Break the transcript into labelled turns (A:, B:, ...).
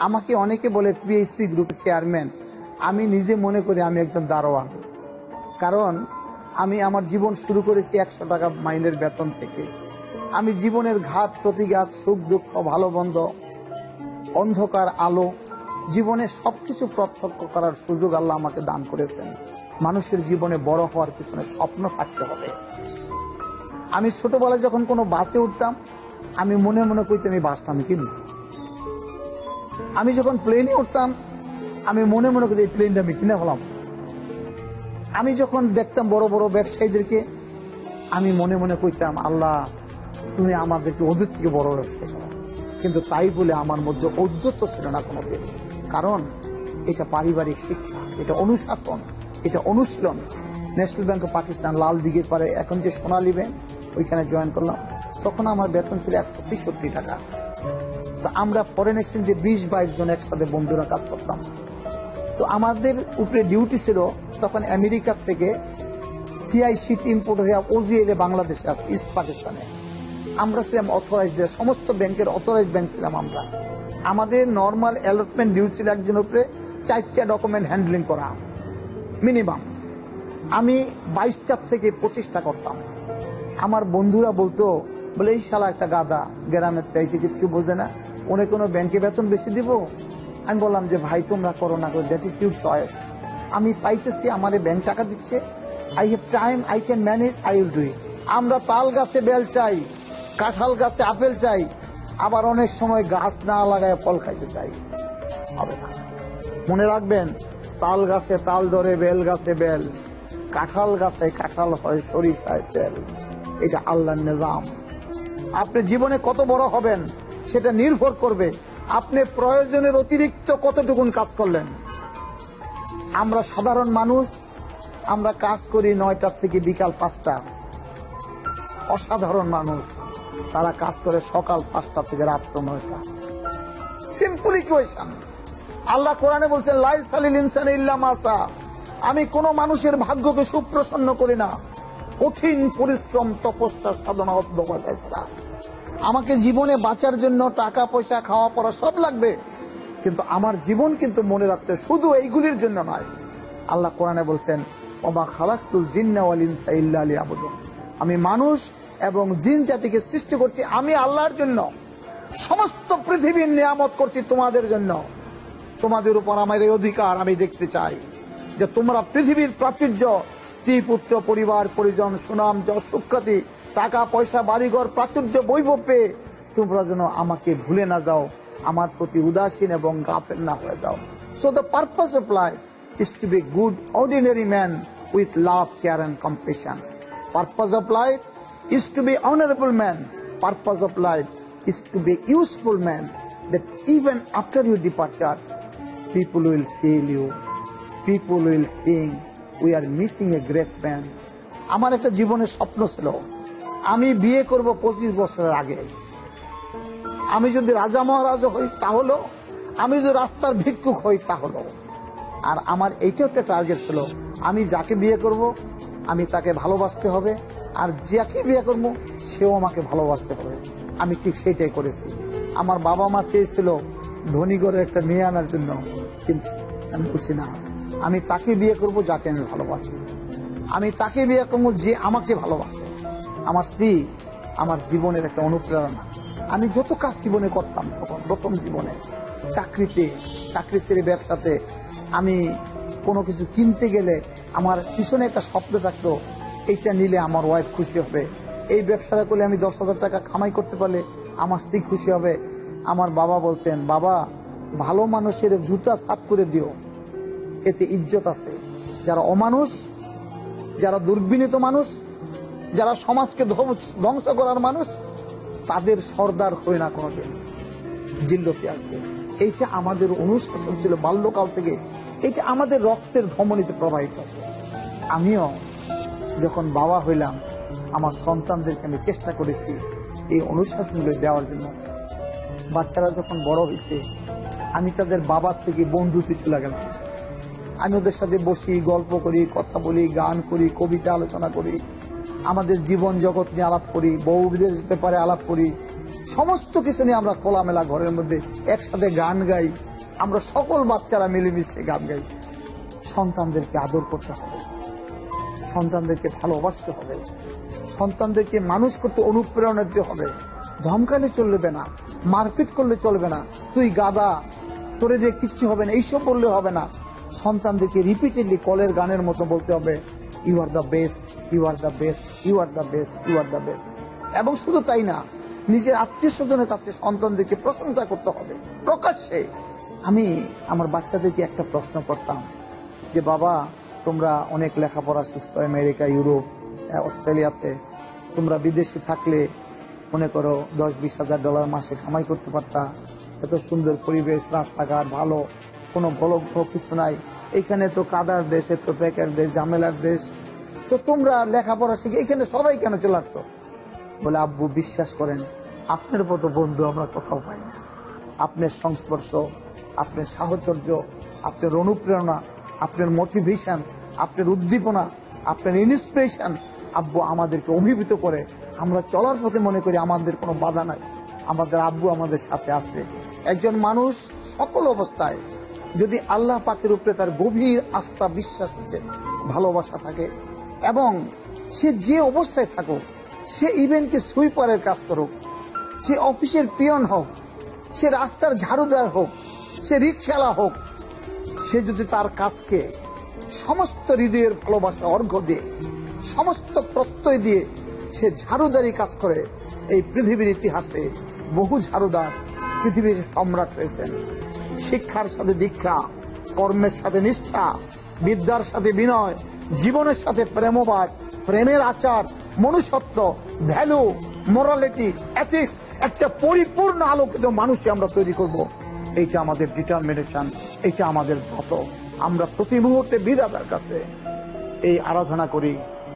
A: আমাকে অনেকে বলে পিএইচপি গ্রুপের চেয়ারম্যান আমি নিজে মনে করি আমি একজন দারোয়ান। কারণ আমি আমার জীবন শুরু করেছি একশো টাকা মাইনের বেতন থেকে। আমি জীবনের ঘাত, প্রতিঘাত, সুখ, দুঃখ ভালো মন্দ অন্ধকার, আলো, জীবনে সব কিছু প্রত্যক্ষ করার সুযোগ আল্লাহ আমাকে দান করেছেন। মানুষের জীবনে বড় হওয়ার পিছনে স্বপ্ন থাকতে হবে। আমি ছোটবেলায় যখন কোনো বাসে উঠতাম, আমি মনে মনে করতাম এই বাসটা আমি কিনব? আমি যখন প্লেনে উঠতাম, আমি মনে মনে করি এই প্লেনটা আমি কিনে ফেলাম। আমি যখন দেখতাম বড় বড় ব্যবসায়ীদেরকে, আমি মনে মনে করতাম আল্লাহ, তুমি আমাদেরকে ওদের থেকে বড় ব্যবসায়ী কিন্তু তাই বলে আমার মধ্যে ঔদ্ধত্য ছিল না কোনোদিন। কারণ, এটা পারিবারিক শিক্ষা, এটা অনুশাসন, এটা অনুশীলন। ন্যাশনাল ব্যাংক অফ পাকিস্তান লাল দিঘির পারে এখন যে সোনালী ব্যাংক ওইখানে জয়েন করলাম। তখন আমার বেতন ছিল একশো তেষট্টি টাকা। তো আমরা ফরেন এক্সচেঞ্জে বিশ, বাইশ জন একসাথে বন্ধুরা কাজ করতাম। তো আমাদের উপরে ডিউটি ছিল তখন আমেরিকার থেকে সিআই শীত ইম্পোর্ট হয়ে ওজিএলে বাংলাদেশে ইস্ট পাকিস্তানে আমরা ছিলাম অথরাইজ সমস্ত ব্যাংকের অথরাইজ ব্যাংক ছিলাম আমরা। আমাদের নর্মাল অ্যালটমেন্ট ডিউটি ছিল একজন উপরে চারটা ডকুমেন্ট হ্যান্ডলিং করা মিনিমাম আমি বাইশটার থেকে পঁচিশটা করতাম। আমার বন্ধুরা বলতো, বলে, এই শালা একটা গাদা গ্রামের চাইছে, কিচ্ছু বোঝে না। উনি কোনো ব্যাংকে বেতন বেশি দিব? আমি বললাম যে, ভাই, তোমরা করো না করো দ্যাট ইজ ইউর চয়েস আমি পাইতেছি, আমার ব্যাংক টাকা দিচ্ছে। I have time I can manage I will do it আমরা তাল গাছে বেল চাই, কাঁঠাল গাছে আপেল চাই, আবার অনেক সময় গাছ না লাগায় ফল খাইতে চাই। হবে না। মনে রাখবেন, তাল গাছে তাল ধরে, বেল গাছে বেল, কাঁঠাল গাছে কাঁঠাল হয় সরিষায় তেল। এটা আল্লাহর নিজাম। আপনি জীবনে কত বড় হবেন? সেটা নির্ভর করবে আপনি প্রয়োজনের অতিরিক্ত কতটুকুন কাজ করলেন। আমরা সাধারণ মানুষ, আমরা কাজ করি নয়টার থেকে বিকাল পাঁচটা। অসাধারণ মানুষ, তারা কাজ করে সকাল পাঁচটা থেকে রাত্র নয়টা। সিম্পল ইকুয়েশন আল্লাহ কোরআনে বলছেন লাইল সালিল ইনসান ইল্লা মাসা আমি কোন মানুষের ভাগ্যকে সুপ্রসন্ন করি না। কঠিন পরিশ্রম, তপস্যা, সাধনা ছাড়া আমাকে জীবনে বাঁচার জন্য টাকা, পয়সা, খাওয়া, পড়া সব লাগবে। কিন্তু আমার জীবন কিন্তু মনে রাখতে শুধু এইগুলির জন্য নয়। আল্লাহ কোরআনে বলছেন, ওমা খালাকুল জিন্না ওয়াল ইনসা ইল্লা লিয়াবুদুন। আমি মানুষ এবং জিন জাতিকে সৃষ্টি করছি আমি আল্লাহর জন্য। সমস্ত পৃথিবীর নিয়ামত করছি তোমাদের জন্য। তোমাদের উপর আমার এই অধিকার আমি দেখতে চাই যে তোমরা পৃথিবীর প্রাচুর্য স্ত্রী পুত্র পরিবার, পরিজন, সুনাম জশুখ্যাতি টাকা, পয়সা, বাড়িঘর, প্রাচুর্য, বৈভব পেয়ে তোমরা যেন আমাকে ভুলে না যাও, আমার প্রতি উদাসীন এবং গাফের না হয়ে যাও। So the purpose of life is to be good ordinary man with love care and compassion purpose of life is to be honourable man purpose of life is to be useful man that even after your departure people will feel you people will think we are missing a great man. আমার একটা জীবনের স্বপ্ন ছিল। আমি বিয়ে করব পঁচিশ বছরের আগে। আমি যদি রাজা মহারাজ হই তাহলে, আমি যদি রাস্তার ভিক্ষুক হই তাহলে। আর আমার এইটাও একটা টার্গেট ছিল। আমি যাকে বিয়ে করব, আমি তাকে ভালোবাসতে হবে। আর যাকে বিয়ে করব, সেও আমাকে ভালোবাসতে হবে। আমি ঠিক সেইটাই করেছি। আমার বাবা মা চেয়েছিল ধনী করে একটা মেয়ে আনার জন্য। কিন্তু আমি বলছি না। আমি তাকে বিয়ে করব যাকে আমি ভালোবাসি। আমি তাকে বিয়ে করব যে আমাকে ভালোবাসে। আমার স্ত্রী, আমার জীবনের একটা অনুপ্রেরণা। আমি যত কাজ জীবনে করতাম, তখন প্রথম জীবনে চাকরিতে, চাকরি ছেড়ে ব্যবসাতে আমি কোনো কিছু কিনতে গেলে আমার পিছনে একটা স্বপ্ন থাকতো, এইটা নিলে আমার ওয়াইফ খুশি হবে। এই ব্যবসাটা করলে আমি দশ হাজার টাকা কামাই করতে পারলে আমার স্ত্রী খুশি হবে। আমার বাবা বলতেন, বাবা, ভালো মানুষের জুতা সাফ করে দিও। এতে ইজ্জত আছে। যারা অমানুষ, যারা দুর্বিনীত মানুষ, যারা সমাজকে ধ্বংস- করার মানুষ, তাদের সর্দার হয় না কোনোদিন জিল্লতে আসবে এইটা আমাদের অনুশাসন ছিল বাল্যকাল থেকে। এটা আমাদের রক্তের ধমনীতে প্রবাহিত আমিও যখন বাবা হইলাম, আমার সন্তানদেরকে আমি চেষ্টা করেছি এই অনুশাসনগুলো দেওয়ার জন্য। বাচ্চারা যখন বড় হয়েছে আমি তাদের বাবার থেকে বন্ধুতে চলে গেলাম। আমি ওদের সাথে বসি, গল্প করি, কথা বলি, গান করি, কবিতা আলোচনা করি। আমাদের জীবন জগৎ নিয়ে আলাপ করি বউদের ব্যাপারে আলাপ করি। সমস্ত কিছু নিয়ে আমরা খোলামেলা ঘরের মধ্যে একসাথে গান গাই। আমরা সকল বাচ্চারা মিলেমিশে গান গাই। সন্তানদেরকে আদর করতে হবে। সন্তানদেরকে ভালোবাসতে হবে। সন্তানদেরকে মানুষ করতে অনুপ্রেরণা দিতে হবে। ধমকালে চলবে না, মারপিট করলে চলবে না। তুই গাদা তোরে যে কিচ্ছু হবে না, এইসব বললে হবে না। সন্তানদেরকে রিপিটেডলি কলের গানের মতো বলতে হবে you are the best you are the best you are the best you are the best এবং শুধু তাই না, নিজের আত্মীয় স্বজনের কাছে সন্তানদেরকে প্রশংসা করতে হবে। প্রকাশ্যে আমি আমার বাচ্চাদেরকে একটা প্রশ্ন করতাম যে, বাবা, তোমরা অনেক লেখাপড়া শিখছো আমেরিকা, ইউরোপ অস্ট্রেলিয়াতে। তোমরা বিদেশে থাকলে মনে করো দশ বিশ হাজার ডলার মাসে কামাই করতে পারতা। এত সুন্দর পরিবেশ, রাস্তাঘাট, ভালো। কোনো গলগ্ন কিছু নাই। এখানে তো কাদার দেশ এত বেকার দেশ, ঝামেলার দেশ। তো তোমরা লেখাপড়া শিখে এখানে সবাই কেন চলে আসছো? বলে, আব্বু, বিশ্বাস করেন, আপনার মতো বন্ধু আমরা কোথাও পাই না। আপনার সংস্পর্শ, আপনার সাহচর্য, আপনার অনুপ্রেরণা, আপনার মোটিভেশন আপনার উদ্দীপনা, আপনার ইন্সপিরেশন আব্বু আমাদেরকে অভিভূত করে। আমরা চলার পথে মনে করি আমাদের কোনো বাধা নাই। আমাদের আব্বু আমাদের সাথে আছে। একজন মানুষ সকল অবস্থায় যদি আল্লাহ পাকের উপরে তার গভীর আস্থা বিশ্বাস থাকে, ভালোবাসা থাকে, এবং সে যে অবস্থায় থাকুক, সে ইভেন্টকে সুইপারের কাজ করুক, সে অফিসের পিয়ন হোক, সে রাস্তার ঝাড়ুদার হোক, সে রিক্সালা হোক, সে যদি তার কাজকে সমস্ত হৃদয়ের ভালোবাসা, অর্ঘ্য দিয়ে, সমস্ত প্রত্যয় দিয়ে সে ঝাড়ুদারি কাজ করে, এই পৃথিবীর ইতিহাসে বহু ঝাড়ুদার পৃথিবীর সম্রাট হয়েছেন। শিক্ষার সাথে দীক্ষা, কর্মের সাথে নিষ্ঠা, বিদ্যার সাথে বিনয়, জীবনের সাথে প্রেমবাদ, প্রেমের আচার, মনুষ্যত্ব, ভ্যালু মোরালিটি এথিক্স একটা পরিপূর্ণ আলোকিত মানুষই আমরা তৈরি করব। এইটা আমাদের ডিটারমিনেশন এটা আমাদের ব্রত আমরা প্রতি মুহূর্তে বিদাতার কাছে এই আরাধনা করি।